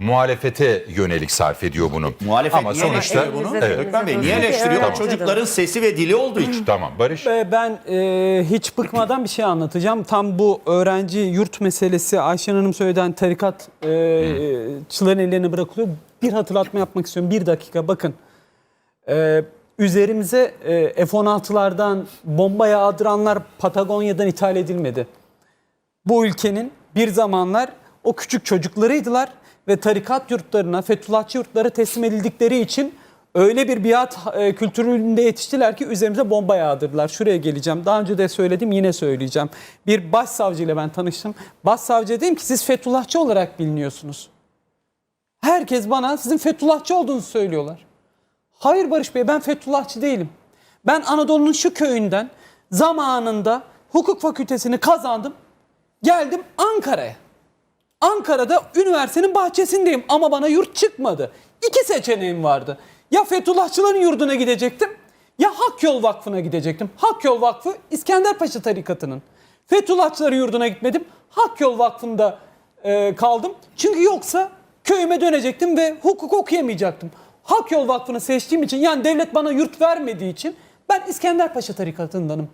muhalefete yönelik sarf ediyor bunu. Muhalefet Ama niye sonuçta eleştiriyor bunu? Evet. Gökmen Bey niye eleştiriyor? O çocukların sesi ve dili olduğu için. tamam Barış. Ve Ben e, hiç bıkmadan bir şey anlatacağım. Tam bu öğrenci yurt meselesi Ayşen Hanım söyleden tarikat e, çıların ellerine bırakılıyor. Bir hatırlatma yapmak istiyorum. Bir dakika bakın. E, üzerimize e, F-16'lardan bomba yağdıranlar Patagonya'dan ithal edilmedi. Bu ülkenin bir zamanlar o küçük çocuklarıydılar ve tarikat yurtlarına, Fethullahçı yurtlara teslim edildikleri için öyle bir biat e, kültüründe yetiştiler ki üzerimize bomba yağdırdılar. Şuraya geleceğim. Daha önce de söyledim yine söyleyeceğim. Bir başsavcıyla ben tanıştım. Başsavcı dedim ki siz Fethullahçı olarak biliniyorsunuz. Herkes bana sizin Fethullahçı olduğunuzu söylüyorlar. Hayır Barış Bey ben Fethullahçı değilim. Ben Anadolu'nun şu köyünden zamanında hukuk fakültesini kazandım. Geldim Ankara'ya. Ankara'da üniversitenin bahçesindeyim ama bana yurt çıkmadı. İki seçeneğim vardı. Ya Fethullahçıların yurduna gidecektim ya Hak Yol Vakfı'na gidecektim. Hak Yol Vakfı İskenderpaşa tarikatının. Fethullahçıların yurduna gitmedim. Hak Yol Vakfı'nda e, kaldım. Çünkü yoksa köyüme dönecektim ve hukuk okuyamayacaktım. Hak Yol Vakfı'nı seçtiğim için yani devlet bana yurt vermediği için ben İskenderpaşa tarikatındanım.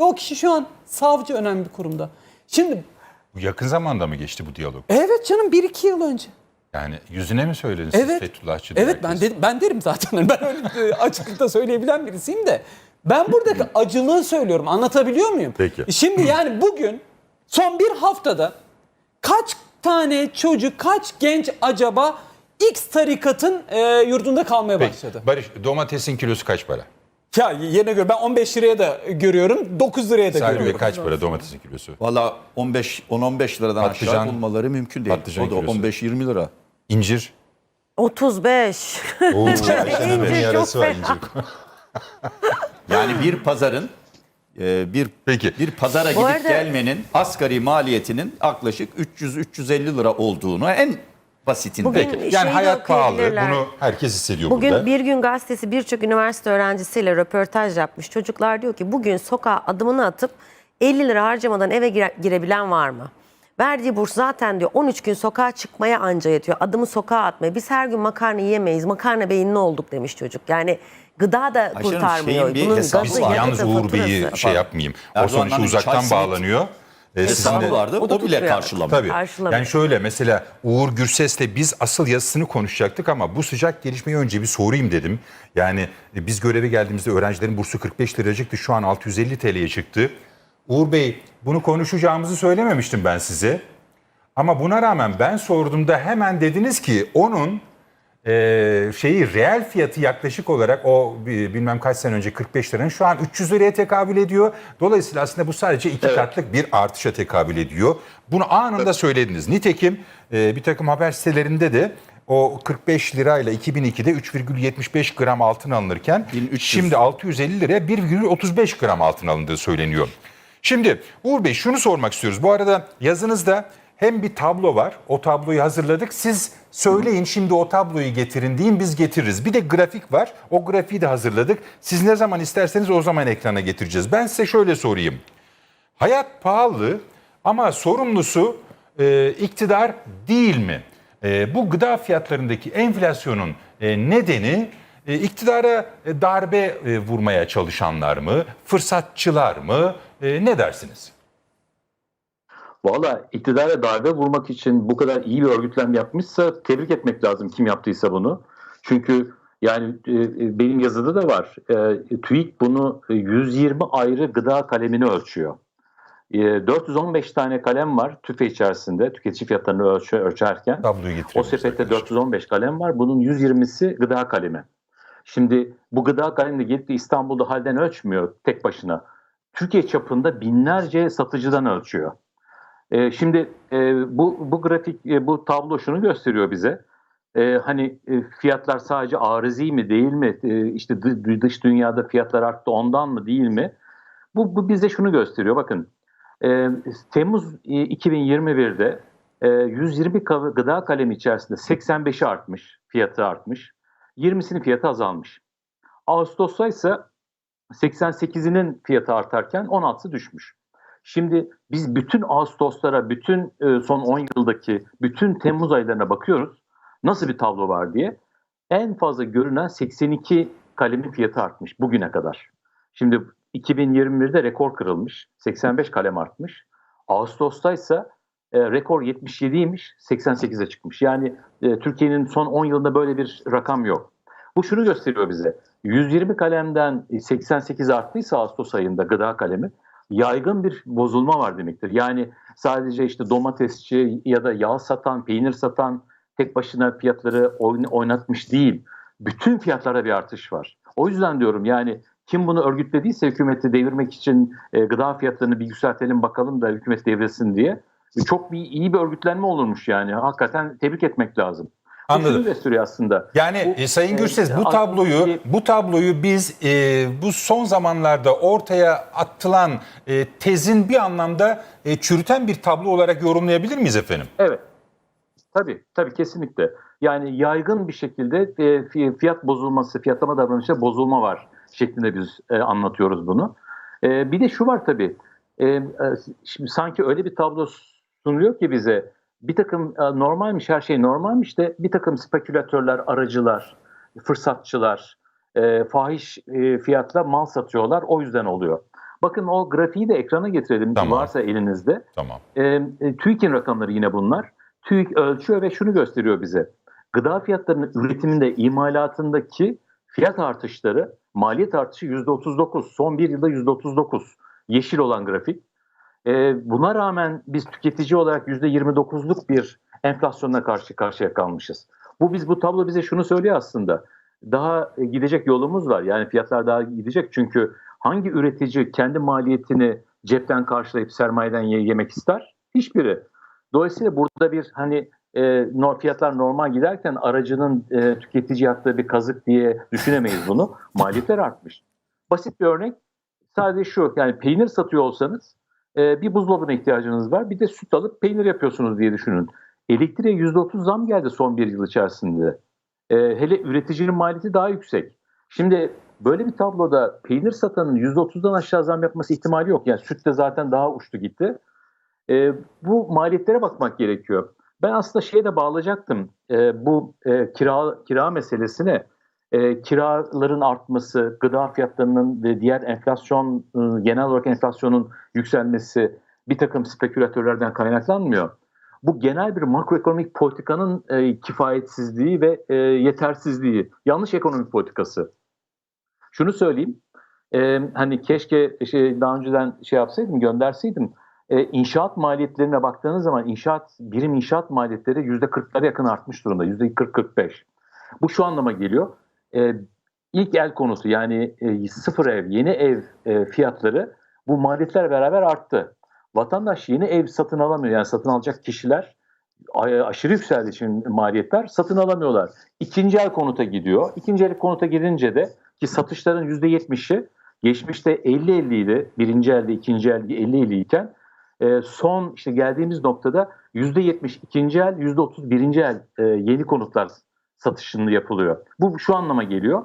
Ve o kişi şu an savcı önemli kurumda. Şimdi Bu yakın zamanda mı geçti bu diyalog? evet canım bir iki yıl önce. Yani yüzüne mi söylediniz siz Evet. Fethullahçı diye Evet ben dedim, ben derim zaten. Ben öyle e, açıklıkta söyleyebilen birisiyim de. Ben buradaki acılığı söylüyorum. Anlatabiliyor muyum? Peki. Şimdi yani bugün son bir haftada kaç tane çocuk, kaç genç acaba X tarikatın e, yurdunda kalmaya Peki, başladı? Barış domatesin kilosu kaç para? Ya yerine göre ben 15 liraya da görüyorum, 9 liraya da Sahibi Bey görüyorum. kaç para domatesin kilosu? Valla 15 10-15 liradan Patlıcan- aşağı bulmaları mümkün değil. patlıcan O da kilosu. 15-20 lira. İncir? 35. Oo, İncir çok yarası var fena. incir. Yani bir pazarın e, bir Peki. bir pazara gidip arada- gelmenin asgari maliyetinin yaklaşık 300-350 lira olduğunu en basitinde. Bugün- Peki. Yani Şeyi hayat pahalı. okuyabilirler. Bunu herkes hissediyor Bugün burada. Bir Gün Gazetesi birçok üniversite öğrencisiyle röportaj yapmış. Çocuklar diyor ki bugün sokağa adımını atıp 50 lira harcamadan eve gire- girebilen var mı? Verdiği burs zaten diyor 13 gün sokağa çıkmaya anca yetiyor. Adımı sokağa atmaya. Biz her gün makarna yiyemeyiz. Makarna beyinli olduk demiş çocuk. Yani gıda da Ayşe Hanım, kurtarmıyor. şeyin bir gazı, var. yakıtı, Yalnız Uğur Bey'i şey yapmayayım. O Erdoğan'ın sonuçta uzaktan çay simit bağlanıyor. Sizin Hesabı de- vardı. O da O, bile karşılamıyor. Tabii. Karşılamıyor. Yani şöyle mesela Uğur Gürses'le biz asıl yazısını konuşacaktık ama bu sıcak gelişmeyi önce bir sorayım dedim. Yani e, biz göreve geldiğimizde öğrencilerin bursu 45 liracıktı. Şu an 650 TL'ye çıktı. Uğur Bey bunu konuşacağımızı söylememiştim ben size. Ama buna rağmen ben sorduğumda hemen dediniz ki onun e, şeyi reel fiyatı yaklaşık olarak o bi- bilmem kaç sene önce 45 liranın şu an 300 liraya tekabül ediyor. Dolayısıyla aslında bu sadece iki katlık bir artışa tekabül ediyor. Bunu anında söylediniz. Nitekim e, bir takım haber sitelerinde de o 45 lirayla 2002'de 3,75 gram altın alınırken 1300. şimdi 650 liraya 1,35 gram altın alındığı söyleniyor. Şimdi Uğur Bey şunu sormak istiyoruz. Bu arada yazınızda hem bir tablo var. O tabloyu hazırladık. Siz söyleyin şimdi o tabloyu getirin deyin biz getiririz. Bir de grafik var. O grafiği de hazırladık. Siz ne zaman isterseniz o zaman ekrana getireceğiz. Ben size şöyle sorayım. Hayat pahalı ama sorumlusu e, iktidar değil mi? E, bu gıda fiyatlarındaki enflasyonun e, nedeni e, iktidara e, darbe e, vurmaya çalışanlar mı, fırsatçılar mı? E, ne dersiniz? Valla iktidara darbe vurmak için bu kadar iyi bir örgütlem yapmışsa tebrik etmek lazım kim yaptıysa bunu. Çünkü yani e, e, benim yazıda da var. E, TÜİK bunu e, 120 ayrı gıda kalemini ölçüyor. E, 415 tane kalem var tüfe içerisinde tüketici fiyatlarını ölçü, ölçerken. Tabloyu O sepette 415 kalem var. Bunun 120'si gıda kalemi. Şimdi bu gıda kalemini gelip de İstanbul'da halden ölçmüyor tek başına. Türkiye çapında binlerce satıcıdan ölçüyor. Ee, şimdi e, bu bu grafik e, bu tablo şunu gösteriyor bize. Ee, hani e, fiyatlar sadece arızi mi değil mi? E, işte dı- dış dünyada fiyatlar arttı ondan mı değil mi? Bu, bu bize şunu gösteriyor. Bakın e, Temmuz e, 2021'de e, 120 kav- gıda kalemi içerisinde 85'i artmış, fiyatı artmış. 20'sinin fiyatı azalmış. Ağustos'ta ise 88'inin fiyatı artarken 16'sı düşmüş. Şimdi biz bütün Ağustoslara, bütün e, son 10 yıldaki bütün Temmuz aylarına bakıyoruz. Nasıl bir tablo var diye. En fazla görünen 82 kalemin fiyatı artmış bugüne kadar. Şimdi 2021'de rekor kırılmış. 85 kalem artmış. Ağustos'ta ise e, rekor 77'ymiş, 88'e çıkmış. Yani e, Türkiye'nin son 10 yılında böyle bir rakam yok. Bu şunu gösteriyor bize. 120 kalemden 88 arttıysa Ağustos ayında gıda kalemi yaygın bir bozulma var demektir. Yani sadece işte domatesçi ya da yağ satan, peynir satan tek başına fiyatları oyn- oynatmış değil. Bütün fiyatlarda bir artış var. O yüzden diyorum yani kim bunu örgütlediyse hükümeti devirmek için e, gıda fiyatlarını bir yükseltelim bakalım da hükümet devrilsin diye. Çok bir iyi bir örgütlenme olurmuş yani. Hakikaten tebrik etmek lazım. Bu Anladım. şunu gösteriyor aslında. Yani Bu, e, Sayın e, Gürses bu aslında tabloyu bu tabloyu biz e, bu son zamanlarda ortaya atılan e, tezin bir anlamda e, çürüten bir tablo olarak yorumlayabilir miyiz efendim? Evet. Tabii, tabii kesinlikle. Yani yaygın bir şekilde e, fi- fiyat bozulması, fiyatlama davranışında bozulma var şeklinde biz e, anlatıyoruz bunu. E, bir de şu var tabii. E, e, şimdi sanki öyle bir tablo sunuluyor ki bize bir takım e, normalmiş her şey normalmiş de bir takım spekülatörler, aracılar, fırsatçılar e, fahiş e, fiyatla mal satıyorlar. O yüzden oluyor. Bakın o grafiği de ekrana getirelim Tamam. varsa elinizde. Tamam. E, e, TÜİK'in rakamları yine bunlar. TÜİK ölçüyor ve şunu gösteriyor bize. Gıda fiyatlarının üretiminde, imalatındaki fiyat artışları, maliyet artışı %39. Son bir yılda %39. Yeşil olan grafik. E, buna rağmen biz tüketici olarak %29'luk bir enflasyonla karşı karşıya kalmışız. Bu biz bu tablo bize şunu söylüyor aslında. Daha gidecek yolumuz var. Yani fiyatlar daha gidecek çünkü hangi üretici kendi maliyetini cepten karşılayıp sermayeden ye- yemek ister? Hiçbiri. Dolayısıyla burada bir hani e, fiyatlar normal giderken aracının e, tüketici yaptığı bir kazık diye düşünemeyiz bunu. Maliyetler artmış. Basit bir örnek sadece şu yani peynir satıyor olsanız e, bir buzdolabına ihtiyacınız var bir de süt alıp peynir yapıyorsunuz diye düşünün. Elektriğe %30 zam geldi son bir yıl içerisinde. E, hele üreticinin maliyeti daha yüksek. Şimdi böyle bir tabloda peynir satanın %30'dan aşağı zam yapması ihtimali yok. Yani süt de zaten daha uçtu gitti. E, bu maliyetlere bakmak gerekiyor. Ben aslında şeye de bağlayacaktım. E, bu e, kira kira meselesine e, kiraların artması, gıda fiyatlarının ve diğer enflasyon, e, genel olarak enflasyonun yükselmesi bir takım spekülatörlerden kaynaklanmıyor. Bu genel bir makroekonomik politikanın e, kifayetsizliği ve e, yetersizliği, yanlış ekonomik politikası. Şunu söyleyeyim, e, hani keşke şey, daha önceden şey yapsaydım, gönderseydim. E, inşaat maliyetlerine baktığınız zaman inşaat birim inşaat maliyetleri yüzde 40'lara yakın artmış durumda, yüzde 40-45. Bu şu anlama geliyor. E, ilk el konusu yani e, sıfır ev, yeni ev e, fiyatları bu maliyetler beraber arttı. Vatandaş yeni ev satın alamıyor. Yani satın alacak kişiler aşırı yükseldiği için maliyetler satın alamıyorlar. İkinci el konuta gidiyor. İkinci el konuta gidince de ki satışların %70'i geçmişte 50-50 idi. Birinci elde, ikinci el 50-50 iken e, son işte geldiğimiz noktada %70 ikinci el, %30 birinci el e, yeni konutlar satışını yapılıyor. Bu şu anlama geliyor.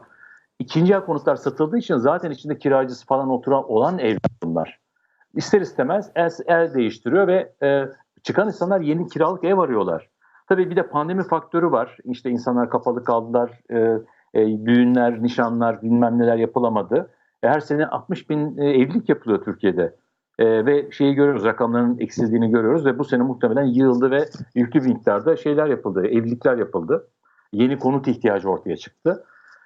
İkinci el konutlar satıldığı için zaten içinde kiracısı falan oturan olan evler bunlar. İster istemez el değiştiriyor ve e, çıkan insanlar yeni kiralık ev arıyorlar. Tabii bir de pandemi faktörü var. İşte insanlar kapalı kaldılar, e, e, düğünler, nişanlar, bilmem neler yapılamadı. E, her sene 60 bin e, evlilik yapılıyor Türkiye'de. E, ve şeyi görüyoruz, rakamların eksizliğini görüyoruz ve bu sene muhtemelen yığıldı ve yüklü bir miktarda şeyler yapıldı, evlilikler yapıldı. Yeni konut ihtiyacı ortaya çıktı.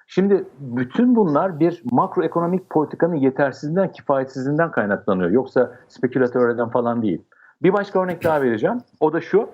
Şimdi bütün bunlar bir makroekonomik politikanın yetersizliğinden, kifayetsizliğinden kaynaklanıyor. Yoksa spekülatörlerden falan değil. Bir başka örnek daha vereceğim. O da şu.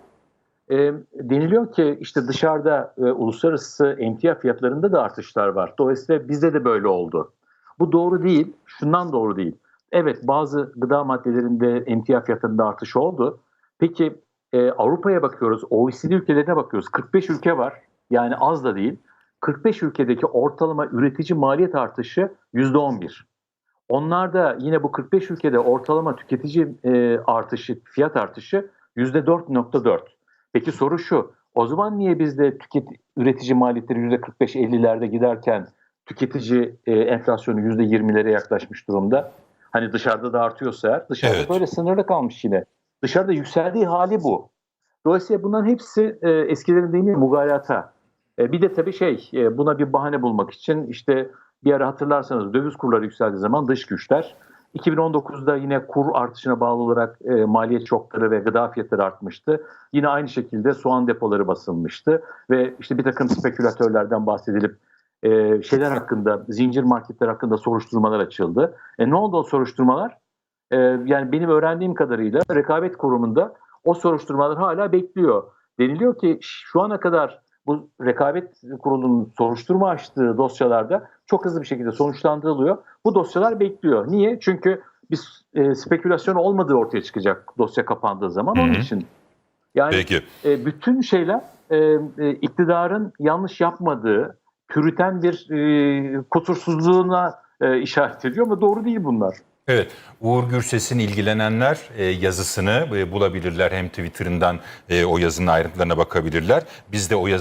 E, deniliyor ki işte dışarıda e, uluslararası emtia fiyatlarında da artışlar var. Dolayısıyla bizde de böyle oldu. Bu doğru değil. Şundan doğru değil. Evet bazı gıda maddelerinde emtia fiyatlarında artış oldu. Peki e, Avrupa'ya bakıyoruz, OECD ülkelerine bakıyoruz. 45 ülke var. Yani az da değil. 45 ülkedeki ortalama üretici maliyet artışı %11. Onlarda yine bu 45 ülkede ortalama tüketici e, artışı, fiyat artışı %4.4. Peki soru şu. O zaman niye bizde tüket, üretici maliyetleri %45-50'lerde giderken tüketici e, enflasyonu %20'lere yaklaşmış durumda? Hani dışarıda da artıyorsa eğer dışarıda Evet. böyle sınırda kalmış yine. Dışarıda yükseldiği hali bu. Dolayısıyla bunların hepsi e, eskilerin deyimiyle mugalata. E, bir de tabii şey e, buna bir bahane bulmak için işte bir ara hatırlarsanız döviz kurları yükseldiği zaman dış güçler 2019'da yine kur artışına bağlı olarak e, maliyet şokları ve gıda fiyatları artmıştı. Yine aynı şekilde soğan depoları basılmıştı ve işte bir takım spekülatörlerden bahsedilip e, şeyler hakkında, zincir marketler hakkında soruşturmalar açıldı. E, ne oldu o soruşturmalar? E, yani benim öğrendiğim kadarıyla rekabet kurumunda o soruşturmalar hala bekliyor. Deniliyor ki şu ana kadar bu rekabet kurulunun soruşturma açtığı dosyalarda çok hızlı bir şekilde sonuçlandırılıyor. Bu dosyalar bekliyor. Niye? Çünkü bir e, spekülasyon olmadığı ortaya çıkacak dosya kapandığı zaman onun Hı hı. için. Yani Peki. e, bütün şeyler e, e, iktidarın yanlış yapmadığı, pürüten bir e, kusursuzluğuna e, işaret ediyor ama doğru değil bunlar. Evet, Uğur Gürses'in ilgilenenler e, yazısını e, bulabilirler. Hem Twitter'ından e, o yazının ayrıntılarına bakabilirler. Biz de o yazı